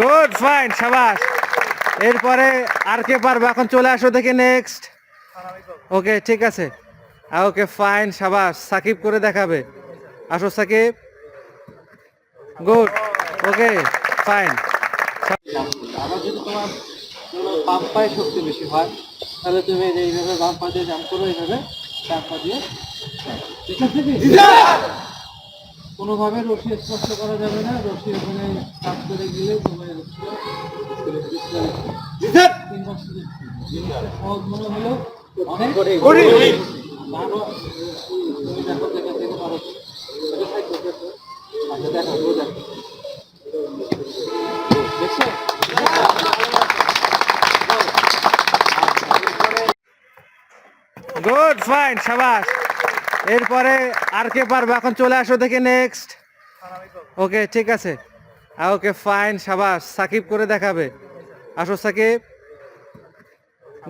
Good fine সাবাস এরপরে আর কে পারবে? এখন চলে আসো দেখি নেক্সট ওকে ঠিক আছে। ওকে ফাইন সাবাস সাকিব করে দেখাবে। আসো, সাকিব। গুড ওকে ফাইন যদি তোমার শক্তি বেশি হয়, তাহলে তুমি এইভাবে জাম্প করো, এইভাবে কোনোভাবে রশি স্পর্শ করা যাবে না। রশি ওখানে কাজ করে গেলে তোমার গুড ফাইন সাবাস এরপরে আর কে পারবে? এখন চলে আসো দেখি নেক্সট ওকে ঠিক আছে। ওকে ফাইন সাবাস সাকিব করে দেখাবে। আসো সাকিব।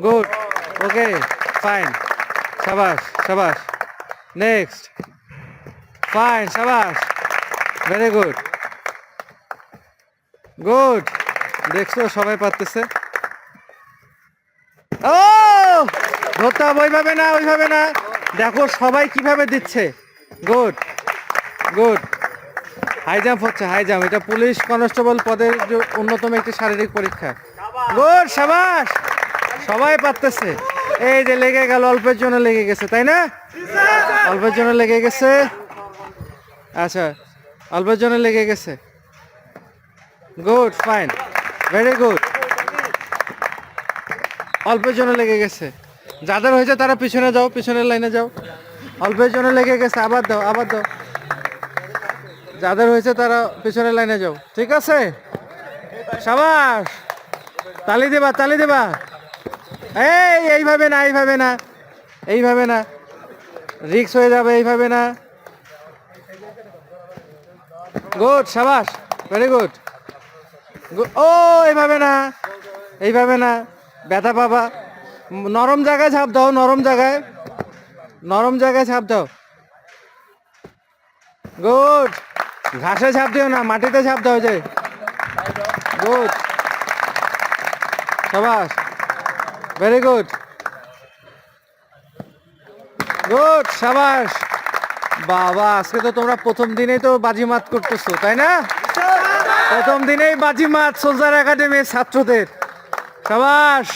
গুড ওকে ফাইন সাবাস সাবাস। নেক্সট ফাইন সাবাস। ভেরি গুড গুড দেখছ সবাই পারতেছে। ও! ওইভাবে না ওইভাবে না। দেখো সবাই কীভাবে দিচ্ছে। গুড গুড হাই জাম্প হচ্ছে হাই জাম্প এটা পুলিশ কনস্টেবল পদের অন্যতম একটি শারীরিক পরীক্ষা। গুড সাবাস। সবাই পারতেছে। এই যে লেগে গেল, অল্পের জন্য লেগে গেছে, তাই না? অল্পের জন্য লেগে গেছে। আচ্ছা অল্পের জন্য লেগে গেছে। গুড ফাইন ভেরি গুড অল্পের জন্য লেগে গেছে। যাদের হয়েছে তারা পিছনে যাও, পিছনের লাইনে যাও। অল্পের জন্য লেগে গেছে, আবার দাও আবার দাও। যাদের হয়েছে তারা পিছনের লাইনে যাও। ঠিক আছে? সাবাস। তালি দেবা তালি দেবা। এই, এইভাবে না এইভাবে না এইভাবে না। রিক্স হয়ে যাবে, এইভাবে না। গুড, সাবাস, ভেরি গুড। ও, এইভাবে না এইভাবে না। ব্যথা পাবা। নরম জায়গায় ঝাঁপ দাও, নরম জায়গায়। নরম জায়গায় ঝাঁপ দাও। গুড। ঘাসে ঝাঁপ দিও না, মাটিতে ঝাঁপ দাও যে। গুড। সাবাস ভেরি গুড গুড সাবাস বাবা, আজকে তো তোমরা প্রথম দিনেই তো বাজিমাত করতেছো, তাই না? প্রথম দিনেই বাজিমাত সোলজার একাডেমির ছাত্রদের। সাবাস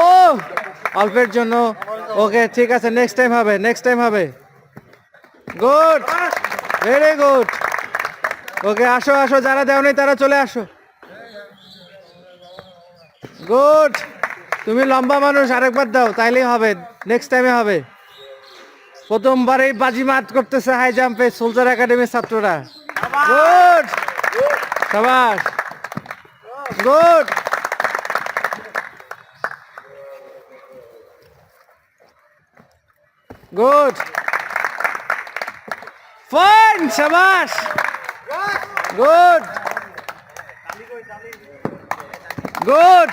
ও, অল্পের জন্য। ওকে, ঠিক আছে নেক্সট টাইম হবে নেক্সট টাইম হবে। গুড ভেরি গুড ওকে, আসো আসো, যারা দেওনি তারা চলে আসো। গুড তুমি লম্বা মানুষ, আরেকবার দাও, তাইলেই হবে। নেক্সট টাইমে হবে। প্রথমবারেই বাজিমাত করতেছে হাই জাম্পে সোলজার একাডেমির ছাত্ররা। গুড সাবাস। গুড গুড ফাইন সাবাস। গুড গুড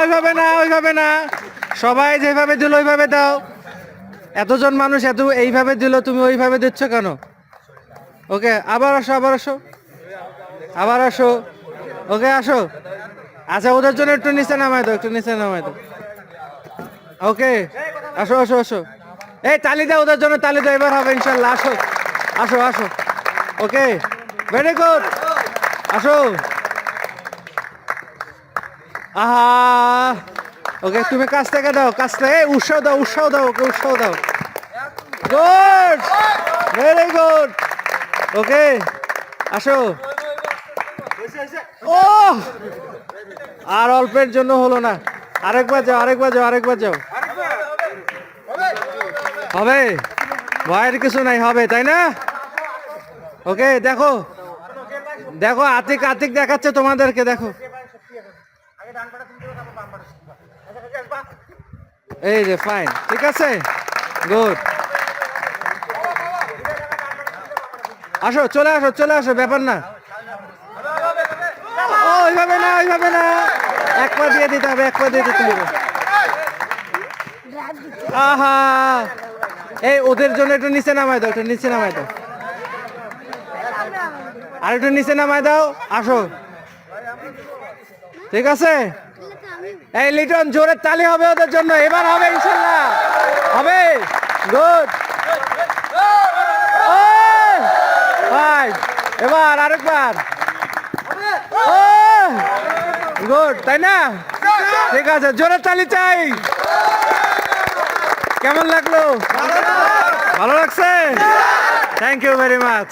ওইভাবে না ওইভাবে না। সবাই যেভাবে দিল, ওইভাবে দাও। এতজন মানুষ এত এইভাবে দিল, তুমি ওইভাবে দিচ্ছ কেন? ওকে, আবার আসো আবার আসো। আবার আসো। ওকে, আসো। আচ্ছা ওদের জন্য একটু নিচে নামাই দাও, একটু নিচে নামাই দাও। ওকে, আসো আসো আসো। এই, তালি দাও, ওদের জন্য তালি দাও, এবার হবে ইনশাল্লাহ। আসো আসো আসো। ওকে ভেরি গুড আসো। আহা! ওকে, তুমি কাছ থেকে দাও, কাছ থেকে। উৎসাহ দাও উৎসাহ দাও, ওকে, উৎসাহ দাও। গুড ভেরি গুড ওকে, আসো। ও আর অল্পের জন্য হলো না। আরেকবার যাও আরেকবার যাও আরেকবার যাও। হবে? ভয়ের কিছু নাই, হবে, তাই না? ওকে, দেখো। দেখো, আতিক আতিক দেখাচ্ছে তোমাদেরকে, দেখো। এই যে ফাইন ঠিক আছে? গুড আসো, চলে আসো চলে আসো, ব্যাপার না। ওইভাবে না ওইভাবে না। এক পা দিয়ে দিতে হবে, এক পা দিয়ে দিতে হবে। আহা! এই, ওদের জন্য একটু নিচে নামাই দাও, একটু নিচে নামাই দাও। আর একটু নিচে নামায় দাও, আসো। ঠিক আছে? এই লিটন, জোরে তালি হবে ওদের জন্য। এবার হবে, ইনশাল্লাহ। হবে? গুড এবার আরেকবার। গুড তাই না? ঠিক আছে, জোরে তালি চাই। কেমন লাগল? ভালো লাগছে? Thank you very much